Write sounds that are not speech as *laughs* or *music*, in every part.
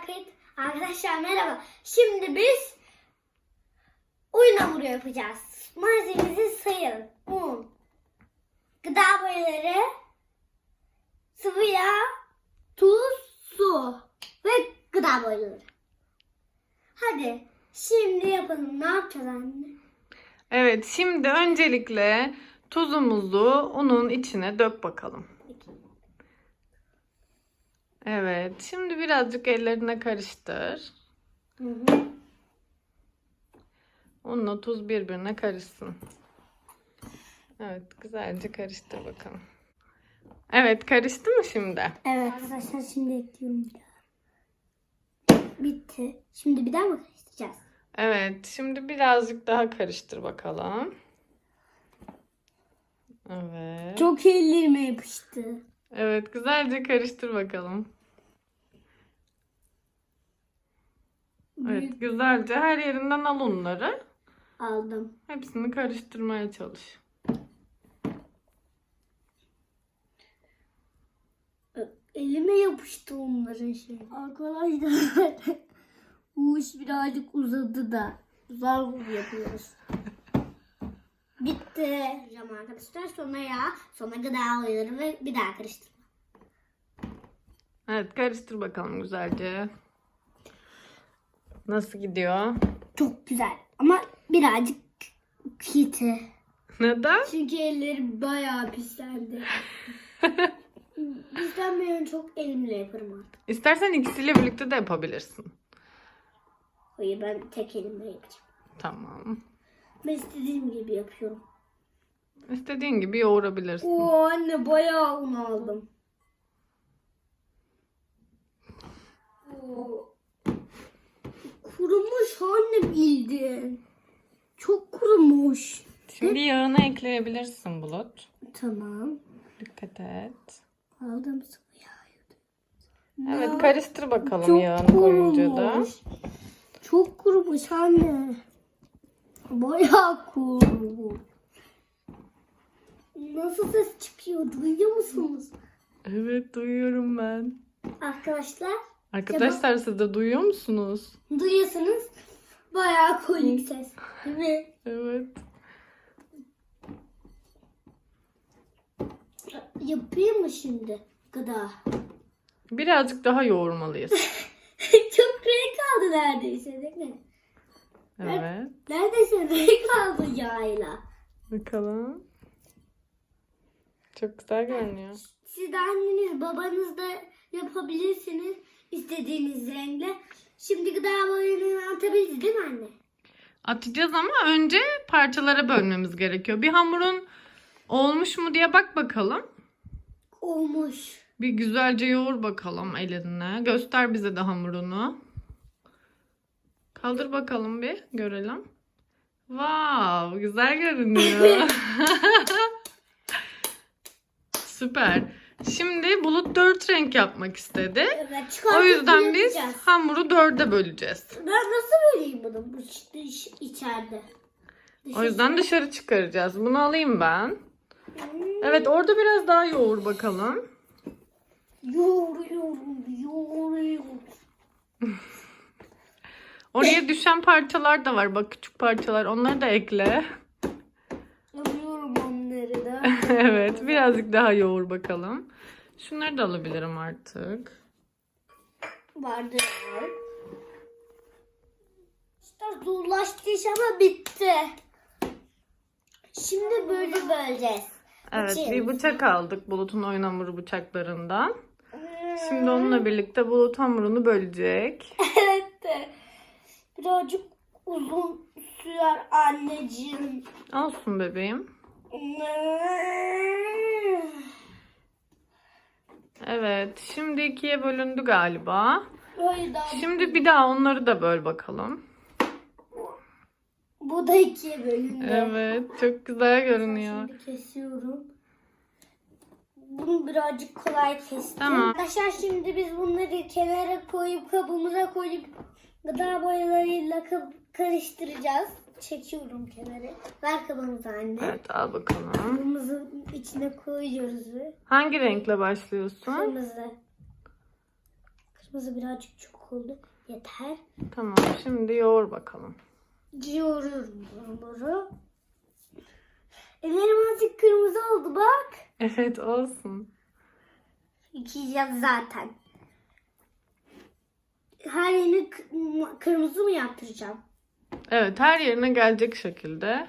kayıt. Arkadaşlar merhaba. Şimdi biz oyun hamuru yapacağız. Malzememizi sayalım. Un, gıda boyaları, sıvı yağ, tuz, su ve gıda boyaları. Hadi şimdi yapalım. Ne yapacağız anne? Evet, şimdi öncelikle tuzumuzu unun içine dök bakalım. Evet, şimdi birazcık ellerine karıştır. Hı hı. Unla tuz birbirine karışsın. Evet, güzelce karıştır bakalım. Evet, karıştı mı şimdi? Evet. Arkadaşlar şimdi ekliyorum bir daha. Bitti. Şimdi bir daha mı karıştıracağız? Evet, şimdi birazcık daha karıştır bakalım. Evet. Çok ellerime yapıştı. Evet, güzelce karıştır bakalım. Evet, güzelce her yerinden al unları. Aldım. Hepsini karıştırmaya çalış. Elime yapıştı onların şey. Arkadaşlar *laughs* bu iş birazcık uzadı da. Zar yapıyoruz. Bitti. Hocam arkadaşlar sonra yağ, sonra gıda oyaları ve bir daha karıştırma. Evet, karıştır bakalım güzelce. Nasıl gidiyor? Çok güzel ama birazcık kötü. Neden? Çünkü ellerim bayağı pislendi. Ben çok elimle yaparım artık. İstersen ikisiyle birlikte de yapabilirsin. Hayır ben tek elimle yapacağım. Tamam. Ben istediğim gibi yapıyorum. İstediğin gibi yoğurabilirsin. Oo anne bayağı un aldım. Oo. Kurumuş anne bildin. Çok kurumuş. Şimdi yağını ekleyebilirsin Bulut. Tamam. Dikkat et. Aldım sıvı yağı. Evet karıştır bakalım Çok yağını koyunca da. kurumuş. Çok kurumuş anne. Bayağı kurumuş. Nasıl ses çıkıyor duyuyor musunuz? Evet duyuyorum ben. Arkadaşlar Arkadaşlar siz de duyuyor musunuz? duyuyorsunuz. Bayağı komik ses. Değil mi? Evet. Yapayım mı şimdi gıda? Birazcık daha yoğurmalıyız. *laughs* Çok renk kaldı neredeyse değil mi? Evet. Neredeyse renk kaldı yağıyla. Bakalım. Çok güzel görünüyor. Siz de anneniz babanız da yapabilirsiniz istediğiniz renkle. Şimdi gıda boyalarını atabiliriz değil mi anne? Atacağız ama önce parçalara bölmemiz gerekiyor. Bir hamurun olmuş mu diye bak bakalım. Olmuş. Bir güzelce yoğur bakalım eline. Göster bize de hamurunu. Kaldır bakalım bir görelim. Wow, güzel görünüyor. *laughs* *laughs* Süper. Şimdi Bulut dört renk yapmak istedi. Evet çıkartıp O yüzden biz yapacağız. hamuru dörde böleceğiz. Ben nasıl böleyim bunu bu dış, içeride? O yüzden dışarı çıkaracağız. Bunu alayım ben. Hmm, Evet orada biraz daha yoğur bakalım. Yoğuruyorum, yoğuruyorum. *laughs* Oraya düşen parçalar da var. Bak küçük parçalar. Onları da ekle. Alıyorum onları da. *laughs* evet birazcık daha yoğur bakalım. Şunları da alabilirim artık. Vardı. İşte zorlaştı iş ama bitti. Şimdi böyle böleceğiz. Evet bir bıçak aldık Bulut'un oyun hamuru bıçaklarından. Şimdi onunla birlikte Bulut hamurunu bölecek. *laughs* Evet de. Birazcık uzun sürer anneciğim. Olsun bebeğim. Evet şimdi ikiye bölündü galiba. Şimdi bir daha onları da böl bakalım. Bu da ikiye bölündü. Evet çok güzel görünüyor. Şimdi kesiyorum. Bunu birazcık kolay kestim. Tamam. Arkadaşlar şimdi biz bunları kenara koyup kabımıza koyup gıda boyalarıyla ka- karıştıracağız. Çekiyorum kenara. Ver kabımızı anne. Evet al bakalım. Kabımızın içine koyuyoruz ve Hangi renkle başlıyorsun? kırmızı. Kırmızı birazcık çok oldu. Yeter. Tamam şimdi yoğur bakalım. Yoğuruyorum hamuru. Ellerim azıcık kırmızı oldu bak. Evet olsun. Yıkayacağız zaten. Her yerini kırmızı mı yaptıracağım? Evet her yerine gelecek şekilde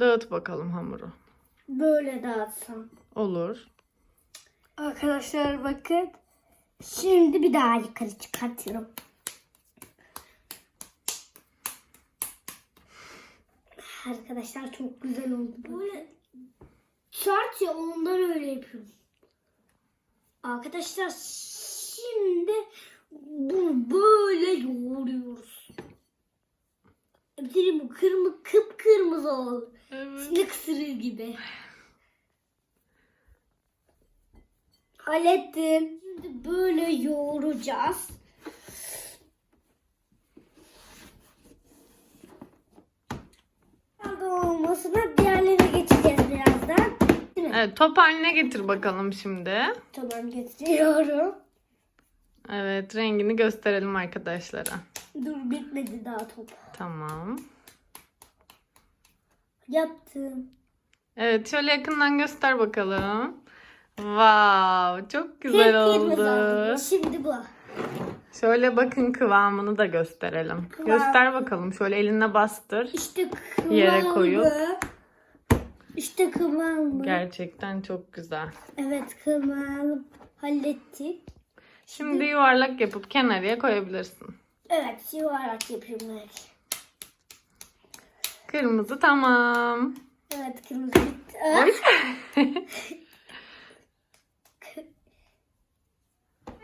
dağıt bakalım hamuru. Böyle dağıtsam. Olur. Arkadaşlar bakın. Şimdi bir daha yukarı çıkartıyorum. Arkadaşlar çok güzel oldu. Böyle sert ya ondan öyle yapıyorum. Arkadaşlar şimdi bunu böyle yoğuruyoruz. Benim bu kırmızı kıpkırmızı oldu. Evet. Sinek ısırığı gibi. Hallettim. Şimdi böyle yoğuracağız. Olmasına diğerlerine geçeceğiz birazdan. Değil mi? Evet top haline getir bakalım şimdi. Tamam getiriyorum. Evet rengini gösterelim arkadaşlara. Dur bitmedi daha top. Tamam. Yaptım. Evet şöyle yakından göster bakalım. Wow çok güzel kırmızı oldu. Şimdi bu. Şöyle bakın kıvamını da gösterelim. Kıvam- Göster bakalım. Şöyle eline bastır. İşte kıvamı. Yere koyup. İşte kıvamı. Gerçekten çok güzel. Evet kıvamı hallettik. Şimdi yuvarlak yapıp kenarıya koyabilirsin. Evet yuvarlak yapıyorum evet. Kırmızı tamam. Evet kırmızı bitti. Oy. *laughs*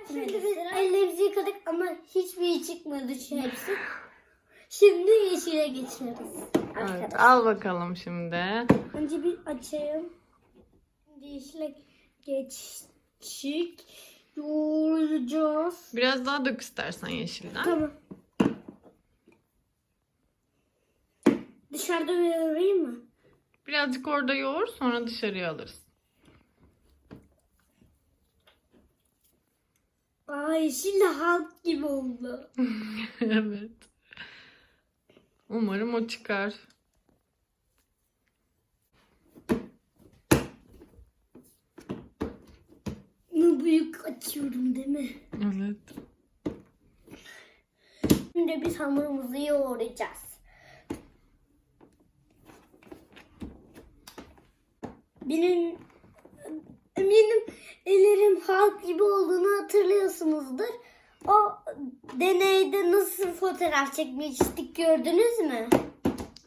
Şimdi biz ellerimizi yıkadık ama hiçbir şey çıkmadı şu hepsi. Şimdi yeşile geçiyoruz. evet, Arkadaşlar. al bakalım şimdi. Önce bir açayım. Yeşile geçtik. Yoğuracağız. Biraz daha dök istersen yeşilden. Tamam. Dışarıda yoğurayım mı? Birazcık orada yoğur sonra dışarıya alırız. Aa yeşil de halk gibi oldu. *laughs* evet. Umarım o çıkar. Bunu büyük açıyorum değil mi? Evet. Şimdi biz hamurumuzu yoğuracağız. Benim eminim ellerim halk gibi olduğunu hatırlıyorsunuzdur. O deneyde nasıl fotoğraf çekmiştik gördünüz mü?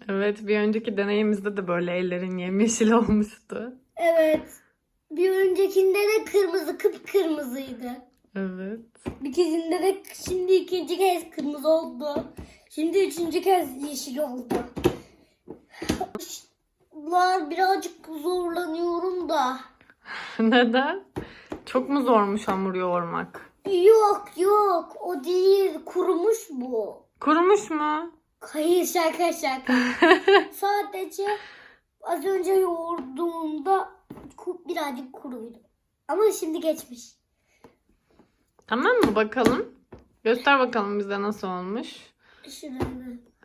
Evet bir önceki deneyimizde de böyle ellerin yemyeşil *laughs* olmuştu. Evet. Bir öncekinde de kırmızı kıpkırmızıydı. Evet. Bir kezinde de şimdi ikinci kez kırmızı oldu. Şimdi üçüncü kez yeşil oldu.Lar birazcık zorlanıyorum da. *laughs* Neden? Çok mu zormuş hamur yoğurmak? Yok yok o değil kurumuş bu. Kurumuş mu? Hayır şaka şaka. *laughs* Sadece az önce yoğurduğumda birazcık kuruydu. Ama şimdi geçmiş. Tamam mı bakalım? Göster bakalım bize nasıl olmuş. Şurada.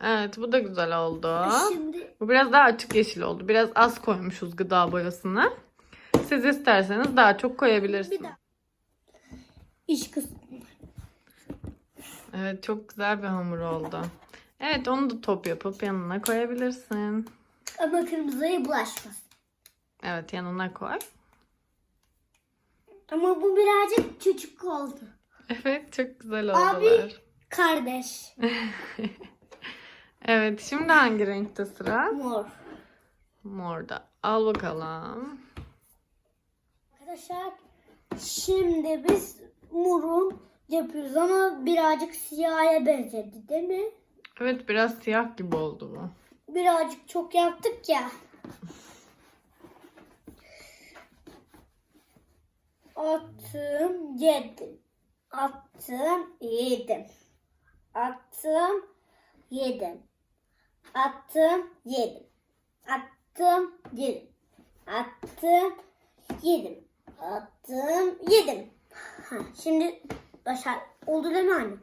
Evet bu da güzel oldu. Şimdi Bu biraz daha açık yeşil oldu. Biraz az koymuşuz gıda boyasını. Siz isterseniz daha çok bir koyabilirsiniz. daha. İş kısmı. Evet çok güzel bir hamur oldu. Evet onu da top yapıp yanına koyabilirsin. Ama kırmızıya bulaşmasın. Evet yanına koy. Ama bu birazcık küçük oldu. Evet çok güzel Abi. oldular. Kardeş. *laughs* Evet şimdi hangi renkte sıra? Mor. Morda. Al bakalım. Arkadaşlar şimdi biz morun yapıyoruz ama birazcık siyaha benzedi değil mi? Evet biraz siyah gibi oldu bu. Birazcık çok yaptık ya. *laughs* Attım yedim. Attım yedim. Attım yedim. Attım yedim. Attım yedim. Attım yedim. Attım yedim. Ha, şimdi Başar. Oldu değil mi anne?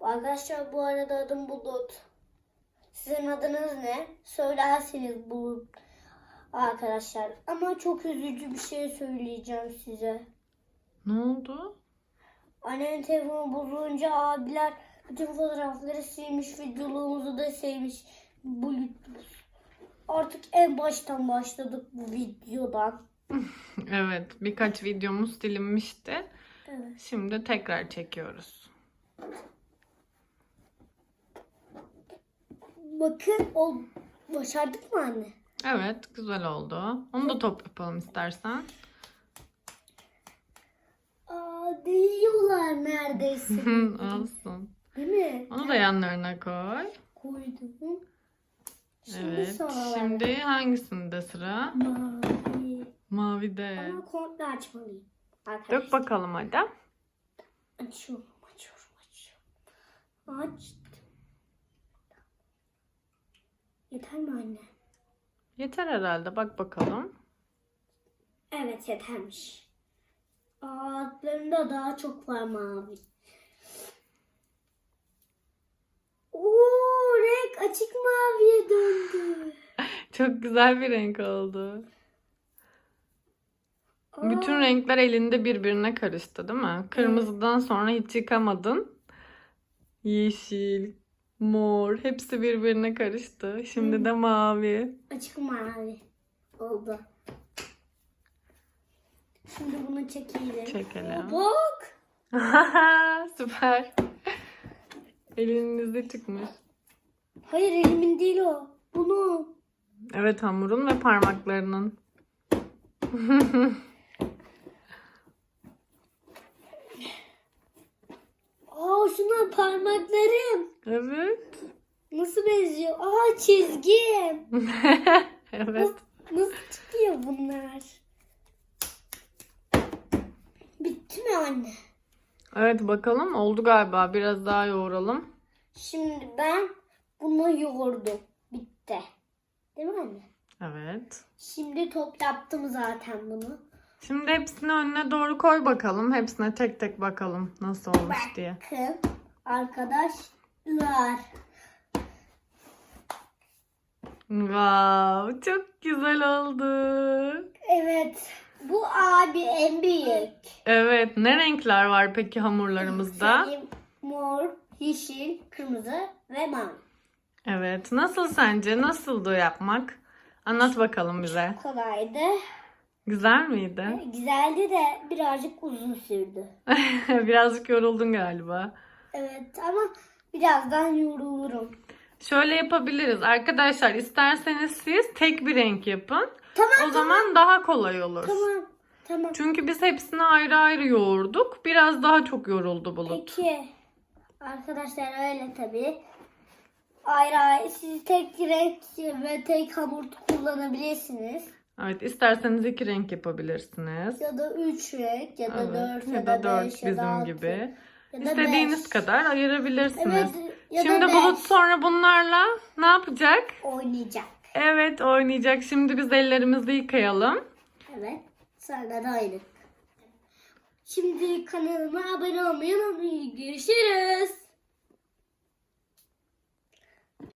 Arkadaşlar bu arada adım Bulut. Sizin adınız ne? Söylerseniz Bulut. Arkadaşlar ama çok üzücü bir şey söyleyeceğim size. Ne oldu? Annemin telefonu bozulunca abiler bütün fotoğrafları silmiş, videolarımızı da silmiş. Artık en baştan başladık bu videodan. *laughs* Evet, birkaç videomuz silinmişti. Evet. Şimdi tekrar çekiyoruz. Bakın o başardık mı anne? Evet, güzel oldu. Onu da top yapalım istersen. Aa değiyorlar neredeyse. *laughs* Olsun. Değil mi? Onu da yanlarına koy. koydum. Şimdi Evet. sonra Şimdi hangisinde sıra? mavi. Mavide. Ama komple açmalıyım. Arkadaşlar. Dök bakalım hadi. Açıyorum, açıyorum, açıyorum. Açtım. Yeter mi anne? Yeter herhalde. Bak bakalım. Evet yetermiş. Altlarında daha çok var mavi. Oo renk açık maviye döndü. *laughs* Çok güzel bir renk oldu. Aa, Bütün renkler elinde birbirine karıştı değil mi? Kırmızıdan sonra hiç yıkamadın. Yeşil, mor hepsi birbirine karıştı. Şimdi de mavi. Açık mavi oldu. Şimdi bunu çekelim. Çekelim. Bak. *laughs* Süper. Elinin izi çıkmış. Hayır elimin değil o. Bunu. Evet hamurun ve parmaklarının. *laughs* Şuna parmaklarım. Evet. Nasıl benziyor? Aa çizgim. *laughs* evet. Nasıl çıkıyor bunlar? Bitti mi anne? Evet bakalım oldu galiba. Biraz daha yoğuralım. Şimdi ben bunu yoğurdum. Bitti. Değil mi anne? Evet. Şimdi top yaptım zaten bunu. Şimdi hepsini önüne doğru koy bakalım. Hepsine tek tek bakalım nasıl olmuş diye. Arkadaşlar. Wow, çok güzel oldu. Evet. Bu abi en büyük. Evet, ne renkler var peki hamurlarımızda? Benim mor, yeşil, kırmızı ve mavi. Evet, nasıl sence? Nasıldı yapmak? Anlat bakalım bize. Kolaydı. Güzel miydi? Güzeldi de birazcık uzun sürdü. *laughs* Birazcık yoruldun galiba. Evet ama birazdan yorulurum. Şöyle yapabiliriz. Arkadaşlar isterseniz siz tek bir renk yapın. Tamam O zaman daha kolay olur. tamam tamam. Çünkü biz hepsini ayrı ayrı yoğurduk. Biraz daha çok yoruldu Bulut. Peki. Arkadaşlar öyle tabii. Ayrı ayrı siz tek renk ve tek hamur kullanabilirsiniz. Evet, isterseniz iki renk yapabilirsiniz. Ya da üç renk ya da Evet, dört ya da dört beş ya da bizim altı. gibi. Ya da İstediğiniz beş. kadar ayırabilirsiniz. Evet ya Şimdi da Bulut beş. sonra bunlarla ne yapacak? oynayacak. Evet oynayacak. Şimdi biz ellerimizi yıkayalım. Evet. Sonra da oynadık. Şimdi kanalıma abone olmayı unutmayın. Görüşürüz.